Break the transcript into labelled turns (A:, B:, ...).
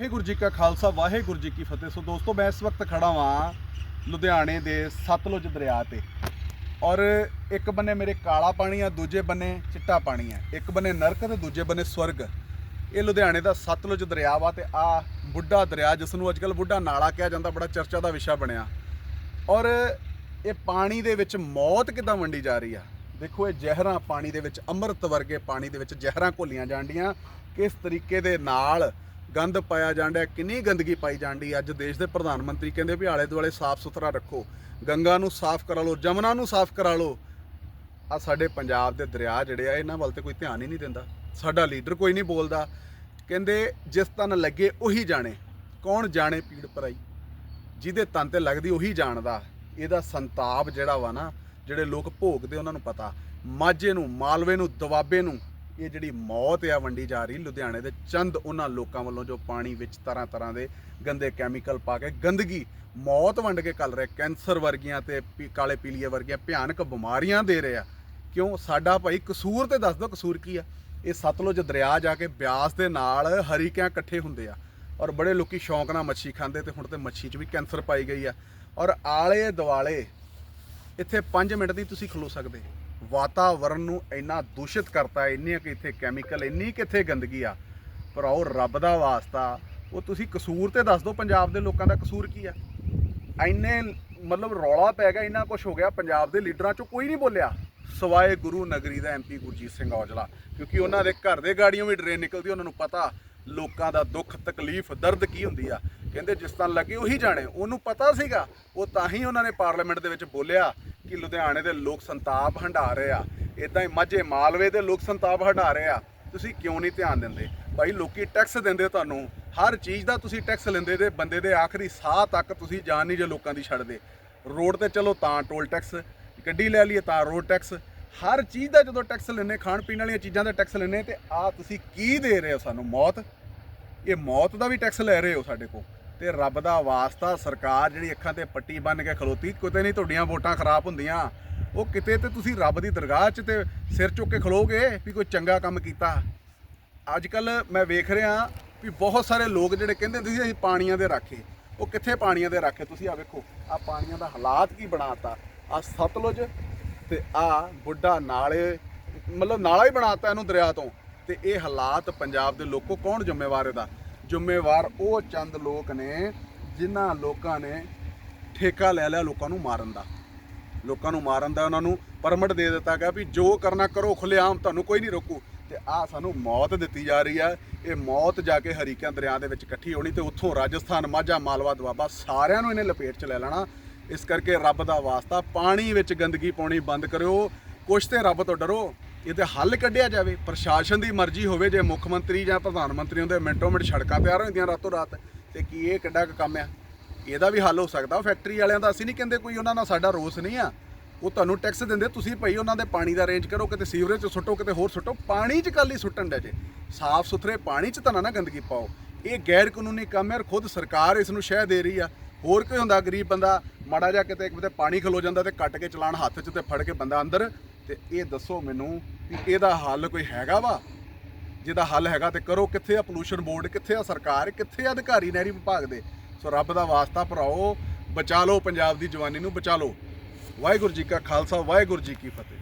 A: ਵਾਹਿਗੁਰੂ ਜੀ ਕਾ ਖਾਲਸਾ, ਵਾਹਿਗੁਰੂ ਜੀ ਕੀ ਫਤਿਹ। ਸੋ ਦੋਸਤੋ, ਮੈਂ ਇਸ ਵਕਤ ਖੜਾ ਵਾਂ ਲੁਧਿਆਣੇ ਦੇ ਸਤਲੁਜ ਦਰਿਆ ਤੇ। ਔਰ ਇੱਕ ਬੰਨੇ ਮੇਰੇ ਕਾਲਾ ਪਾਣੀ ਆ, ਦੂਜੇ ਬੰਨੇ ਚਿੱਟਾ ਪਾਣੀ ਆ। ਇੱਕ ਬੰਨੇ ਨਰਕ ਤੇ ਦੂਜੇ ਬੰਨੇ ਸਵਰਗ। ਇਹ ਲੁਧਿਆਣੇ ਦਾ ਸਤਲੁਜ ਦਰਿਆ ਵਾ ਤੇ ਆ ਬੁੱਢਾ ਦਰਿਆ, ਜਿਸ ਨੂੰ ਅੱਜਕੱਲ ਬੁੱਢਾ ਨਾਲਾ ਕਿਹਾ ਜਾਂਦਾ, ਬੜਾ ਚਰਚਾ ਦਾ ਵਿਸ਼ਾ ਬਣਿਆ। ਔਰ ਇਹ ਪਾਣੀ ਦੇ ਵਿੱਚ ਮੌਤ ਕਿਦਾਂ ਵੰਡੀ ਜਾ ਰਹੀ ਆ? ਦੇਖੋ, ਇਹ ਜ਼ਹਿਰਾਂ ਪਾਣੀ ਦੇ ਵਿੱਚ, ਅੰਮ੍ਰਿਤ ਵਰਗੇ ਪਾਣੀ ਦੇ ਵਿੱਚ ਜ਼ਹਿਰਾਂ ਘੋਲੀਆਂ ਜਾਂਦੀਆਂ ਕਿਸ ਤਰੀਕੇ ਦੇ ਨਾਲ ਗੰਦ ਪਾਇਆ ਜਾਂਦਾ ਕਿੰਨੀ ਗੰਦਗੀ ਪਾਈ ਜਾਂਦੀ ਅੱਜ ਦੇਸ਼ ਦੇ ਪ੍ਰਧਾਨ ਮੰਤਰੀ ਕਹਿੰਦੇ ਵੀ ਆਲੇ ਦੁਆਲੇ ਸਾਫ਼ ਸੁਥਰਾ ਰੱਖੋ, ਗੰਗਾ ਨੂੰ ਸਾਫ਼ ਕਰਾ ਲਓ, ਜਮਨਾ ਨੂੰ ਸਾਫ਼ ਕਰਾ ਲਓ। ਆ ਸਾਡੇ ਪੰਜਾਬ ਦੇ ਦਰਿਆ ਜਿਹੜੇ ਆ, ਇਹਨਾਂ ਵੱਲ ਤੇ ਕੋਈ ਧਿਆਨ ਹੀ ਨਹੀਂ ਦਿੰਦਾ। ਸਾਡਾ ਲੀਡਰ ਕੋਈ ਨਹੀਂ ਬੋਲਦਾ। ਕਹਿੰਦੇ ਜਿਸ ਤਨ ਲੱਗੇ ਉਹੀ ਜਾਣੇ, ਕੌਣ ਜਾਣੇ ਪੀੜ ਪਰਾਈ ਜਿਹਦੇ ਤਨ ਤੇ ਲੱਗਦੀ ਉਹੀ ਜਾਣਦਾ। ਇਹਦਾ ਸੰਤਾਪ ਜਿਹੜਾ ਵਾ ਨਾ, ਜਿਹੜੇ ਲੋਕ ਭੋਗਦੇ ਉਹਨਾਂ ਨੂੰ ਪਤਾ। ਮਾਝੇ ਨੂੰ, ਮਾਲਵੇ ਨੂੰ ਦਵਾਬੇ ਨੂੰ ਇਹ ਜਿਹੜੀ ਮੌਤ ਆ ਵੰਡੀ ਜਾ ਰਹੀ ਲੁਧਿਆਣੇ ਦੇ ਚੰਦ, ਉਹਨਾਂ ਲੋਕਾਂ ਵੱਲੋਂ ਜੋ ਪਾਣੀ ਵਿੱਚ ਤਰ੍ਹਾਂ ਤਰ੍ਹਾਂ ਦੇ ਗੰਦੇ ਕੈਮੀਕਲ ਪਾ ਕੇ ਗੰਦਗੀ, ਮੌਤ ਵੰਡ ਕੇ ਕੱਲ ਰਹੇ, ਕੈਂਸਰ ਵਰਗੀਆਂ ਤੇ ਪੀ- ਕਾਲੇ ਪੀਲੀਏ ਵਰਗੀਆਂ ਭਿਆਨਕ ਬਿਮਾਰੀਆਂ ਦੇ ਰਹੇ। ਆ ਕਿਉਂ? ਸਾਡਾ ਭਾਈ ਕਸੂਰ ਤੇ ਦੱਸ ਦਿਓ ਕਸੂਰ ਕੀ ਆ? ਇਹ ਸਤਲੁਜ ਦਰਿਆ ਜਾ ਕੇ ਬਿਆਸ ਦੇ ਨਾਲ ਹਰੀਕਿਆਂ ਇਕੱਠੇ ਹੁੰਦੇ ਆ ਔਰ ਬੜੇ ਲੋਕੀ ਸ਼ੌਂਕ ਨਾਲ ਮੱਛੀ ਖਾਂਦੇ ਤੇ ਹੁਣ ਤੇ ਮੱਛੀ 'ਚ ਵੀ ਕੈਂਸਰ ਪਾਈ ਗਈ ਆ। ਔਰ ਆਲੇ ਦੁਆਲੇ ਇੱਥੇ 5 ਮਿੰਟ ਦੀ ਤੁਸੀਂ ਖਲੋ ਸਕਦੇ। ਵਾਤਾਵਰਨ ਨੂੰ ਇੰਨਾ ਦੂਸ਼ਿਤ ਕਰਤਾ ਇੰਨੇ ਕਿ ਇੱਥੇ ਕੈਮੀਕਲ ਇੰਨੀ ਕਿੱਥੇ ਗੰਦਗੀ ਆ। ਪਰ ਉਹ ਰੱਬ ਦਾ ਵਾਸਤਾ, ਉਹ ਤੁਸੀਂ ਕਸੂਰ ਤੇ ਦੱਸ ਦਿਓ, ਪੰਜਾਬ ਦੇ ਲੋਕਾਂ ਦਾ ਕਸੂਰ ਕੀ ਆ? ਇੰਨੇ ਮਤਲਬ ਰੌਲਾ ਪੈ ਗਿਆ, ਇੰਨਾ ਕੁਝ ਹੋ ਗਿਆ, ਪੰਜਾਬ ਦੇ ਲੀਡਰਾਂ ਚੋਂ ਕੋਈ ਨਹੀਂ ਬੋਲਿਆ। ਸਵਾਏ ਗੁਰੂ ਨਗਰੀ ਦਾ ਐਮਪੀ ਗੁਰਜੀਤ ਸਿੰਘ ਔਜਲਾ, ਕਿਉਂਕਿ ਉਹਨਾਂ ਦੇ ਘਰ ਦੇ ਗਾੜੀਆਂ ਵੀ ਡਰੇਨ ਨਿਕਲਦੀ, ਉਹਨਾਂ ਨੂੰ ਪਤਾ ਲੋਕਾਂ ਦਾ ਦੁੱਖ, ਤਕਲੀਫ, ਦਰਦ ਕੀ ਹੁੰਦੀ ਆ। ਕਹਿੰਦੇ ਜਿਸ ਤਰ੍ਹਾਂ ਲੱਗੇ, ਉਹੀ ਜਾਣੇ। ਉਹਨੂੰ ਪਤਾ ਸੀਗਾ, ਉਹ ਤਾਂ ਹੀ ਉਹਨਾਂ ਨੇ ਪਾਰਲੀਮੈਂਟ ਦੇ ਵਿੱਚ ਬੋਲਿਆ। ਕਿ ਲੁਧਿਆਣੇ ਦੇ ਲੋਕ ਸੰਤਾਪ ਹੰਢਾ ਰਹੇ ਆ। ਇਦਾਂ ਹੀ ਮਾਝੇ ਮਾਲਵੇ ਦੇ ਲੋਕ ਸੰਤਾਪ ਹੰਢਾ ਰਹੇ ਆ। ਤੁਸੀਂ ਕਿਉਂ ਨਹੀਂ ਧਿਆਨ ਦਿੰਦੇ? ਭਾਈ ਲੋਕੀ ਟੈਕਸ ਦਿੰਦੇ ਤੁਹਾਨੂੰ। ਹਰ ਚੀਜ਼ ਦਾ ਤੁਸੀਂ ਟੈਕਸ ਲੈਂਦੇ ਤੇ ਬੰਦੇ ਦੇ ਆਖਰੀ ਸਾਹ ਤੱਕ ਤੁਸੀਂ ਜਾਨ ਨਹੀਂ ਜੇ ਲੋਕਾਂ ਦੀ ਛੱਡਦੇ। ਰੋਡ ਤੇ ਚਲੋ ਤਾਂ ਟੋਲ ਟੈਕਸ, ਗੱਡੀ ਲੈ ਲਈਏ ਤਾਂ ਰੋਡ ਟੈਕਸ। ਹਰ ਚੀਜ਼ ਦਾ ਜਦੋਂ ਟੈਕਸ ਲੈਨੇ ਖਾਣ ਪੀਣ ਵਾਲੀਆਂ ਚੀਜ਼ਾਂ ਦਾ ਟੈਕਸ ਲੈਨੇ ਤੇ ਆ ਤੁਸੀਂ ਕੀ ਦੇ ਰਹੇ ਹੋ ਸਾਨੂੰ? ਮੌਤ? ਇਹ ਮੌਤ ਦਾ ਵੀ ਟੈਕਸ ਲੈ ਰਹੇ ਹੋ ਸਾਡੇ ਕੋਲ। ਤੇ ਰੱਬ ਦਾ ਵਾਸਤਾ ਸਰਕਾਰ ਜਿਹੜੀ ਅੱਖਾਂ ਤੇ ਪੱਟੀ ਬੰਨ ਕੇ ਖਲੋਤੀ, ਕਿਤੇ ਨਹੀਂ ਤੁਹਾਡੀਆਂ ਵੋਟਾਂ ਖਰਾਬ ਹੁੰਦੀਆਂ। ਉਹ ਕਿਤੇ ਤੇ ਤੁਸੀਂ ਰੱਬ ਦੀ ਦਰਗਾਹ 'ਚ ਤੇ ਸਿਰ ਚੁੱਕ ਕੇ ਖਲੋਗੇ ਵੀ ਕੋਈ ਚੰਗਾ ਕੰਮ ਕੀਤਾ। ਅੱਜ ਕੱਲ ਮੈਂ ਵੇਖ ਰਿਹਾ ਵੀ ਬਹੁਤ ਸਾਰੇ ਲੋਕ ਜਿਹੜੇ ਕਹਿੰਦੇ ਤੁਸੀਂ ਅਸੀਂ ਪਾਣੀਆਂ ਦੇ ਰੱਖੇ। ਉਹ ਕਿੱਥੇ ਪਾਣੀਆਂ ਦੇ ਰੱਖੇ? ਤੁਸੀਂ ਆ ਵੇਖੋ ਆ ਪਾਣੀਆਂ ਦਾ ਹਾਲਾਤ ਕੀ ਬਣਾਤਾ। ਆ ਸਤਲੁਜ ਤੇ ਆ ਬੁੱਢਾ ਨਾਲੇ, ਮਤਲਬ ਨਾਲਾ ਹੀ ਬਣਾਤਾ ਇਹਨੂੰ ਦਰਿਆ ਤੋਂ। ਤੇ ਇਹ ਹਾਲਾਤ ਪੰਜਾਬ ਦੇ ਲੋਕੋ ਕੌਣ ਜ਼ਿੰਮੇਵਾਰ ਇਹਦਾ? ਜ਼ਿੰਮੇਵਾਰ ਉਹ ਚੰਦ ਲੋਕ ਨੇ ਜਿਨ੍ਹਾਂ ਲੋਕਾਂ ਨੇ ਠੇਕਾ ਲੈ ਲਿਆ ਲੋਕਾਂ ਨੂੰ ਮਾਰਨ ਦਾ। ਲੋਕਾਂ ਨੂੰ ਮਾਰਨ ਦਾ ਉਹਨਾਂ ਨੂੰ ਪਰਮਿਟ ਦੇ ਦਿੱਤਾ ਗਿਆ ਵੀ ਜੋ ਕਰਨਾ ਕਰੋ ਖੁੱਲੇਆਮ ਤੁਹਾਨੂੰ ਕੋਈ ਨਹੀਂ ਰੋਕੂ। ਤੇ ਆ ਸਾਨੂੰ ਮੌਤ ਦਿੱਤੀ ਜਾ ਰਹੀ ਆ ਇਹ ਮੌਤ ਜਾ ਕੇ ਹਰੀਕਿਆਂ ਦਰਿਆ ਦੇ ਵਿੱਚ ਇਕੱਠੀ ਹੋਣੀ ਤੇ ਉੱਥੋਂ ਰਾਜਸਥਾਨ, ਮਾਝਾ, ਮਾਲਵਾ, ਦੁਆਬਾ ਸਾਰਿਆਂ ਨੂੰ ਇਹਨੇ ਲਪੇਟ 'ਚ ਲੈ ਲੈਣਾ। ਇਸ ਕਰਕੇ ਰੱਬ ਦਾ ਵਾਸਤਾ, ਪਾਣੀ ਵਿੱਚ ਗੰਦਗੀ ਪਾਉਣੀ ਬੰਦ ਕਰਿਓ। ਕੁਛ ਤੇ ਰੱਬ ਤੋਂ ਡਰੋ। ਇਹ ਇਹਦੇ ਹੱਲ ਕੱਢਿਆ ਜਾਵੇ, ਪ੍ਰਸ਼ਾਸਨ ਦੀ ਮਰਜ਼ੀ ਹੋਵੇ, ਜੇ ਮੁੱਖ ਮੰਤਰੀ ਜਾਂ ਪ੍ਰਧਾਨ ਮੰਤਰੀ ਹੁੰਦੇ ਮਿੰਟੋ ਮਿੰਟ ਸੜਕਾਂ ਤਿਆਰ ਹੁੰਦੀਆਂ ਰਾਤੋਂ ਰਾਤ, ਤੇ ਕੀ ਇਹ ਕਿੱਡਾ ਕੰਮ ਆ? ਇਹਦਾ ਵੀ ਹੱਲ ਹੋ ਸਕਦਾ ਫੈਕਟਰੀ ਵਾਲਿਆਂ ਦਾ ਅਸੀਂ ਨਹੀਂ ਕਹਿੰਦੇ ਕੋਈ, ਉਹਨਾਂ ਨਾਲ ਸਾਡਾ ਰੋਸ ਨਹੀਂ ਆ। ਉਹ ਤੁਹਾਨੂੰ ਟੈਕਸ ਦਿੰਦੇ, ਤੁਸੀਂ ਭਾਈ ਉਹਨਾਂ ਦੇ ਪਾਣੀ ਦਾ ਅਰੇਂਜ ਕਰੋ, ਕਿਤੇ ਸੀਵਰੇਜ 'ਚ ਸੁੱਟੋ, ਕਿਤੇ ਹੋਰ ਸੁੱਟੋ, ਪਾਣੀ 'ਚ ਕੱਲ ਹੀ ਸੁੱਟਣ ਦੇ ਜੇ। ਸਾਫ਼ ਸੁਥਰੇ ਪਾਣੀ 'ਚ ਤਾਂ ਨਾ ਨਾ ਗੰਦਗੀ ਪਾਓ। ਇਹ ਗੈਰ ਕਾਨੂੰਨੀ ਕੰਮ ਹੈ ਔਰ ਖੁਦ ਸਰਕਾਰ ਇਸ ਨੂੰ ਸ਼ਹਿ ਦੇ ਰਹੀ ਆ। ਹੋਰ ਕੋਈ ਹੁੰਦਾ, ਗਰੀਬ ਬੰਦਾ ਮਾੜਾ ਜਿਹਾ ਕਿਤੇ ਕਿਤੇ ਪਾਣੀ ਖਲੋ ਜਾਂਦਾ ਤੇ ਕੱਟ ਕੇ ਚਲਾਣ ਹੱਥ 'ਚ ਤੇ ਫੜ ਕੇ ਬੰਦਾ ਅੰਦਰ ਤੇ ਇਹ ਦੱਸੋ ਮੈਨੂੰ ਵੀ ਇਹਦਾ ਹੱਲ ਕੋਈ ਹੈਗਾ ਵਾ? ਜਿਹਦਾ ਹੱਲ ਹੈਗਾ ਤੇ ਕਰੋ, ਕਿੱਥੇ ਆ ਪੋਲੂਸ਼ਨ ਬੋਰਡ ਕਿੱਥੇ ਆ ਸਰਕਾਰ, ਕਿੱਥੇ ਆ ਅਧਿਕਾਰੀ ਨਹਿਰੀ ਵਿਭਾਗ ਦੇ? ਸੋ ਰੱਬ ਦਾ ਵਾਸਤਾ ਭਰਾਓ, ਬਚਾ ਲਓ ਪੰਜਾਬ ਦੀ ਜਵਾਨੀ ਨੂੰ ਬਚਾ ਲਓ। ਵਾਹਿਗੁਰੂ ਜੀ ਕਾ ਖਾਲਸਾ, ਵਾਹਿਗੁਰੂ ਜੀ ਕੀ ਫਤਿਹ।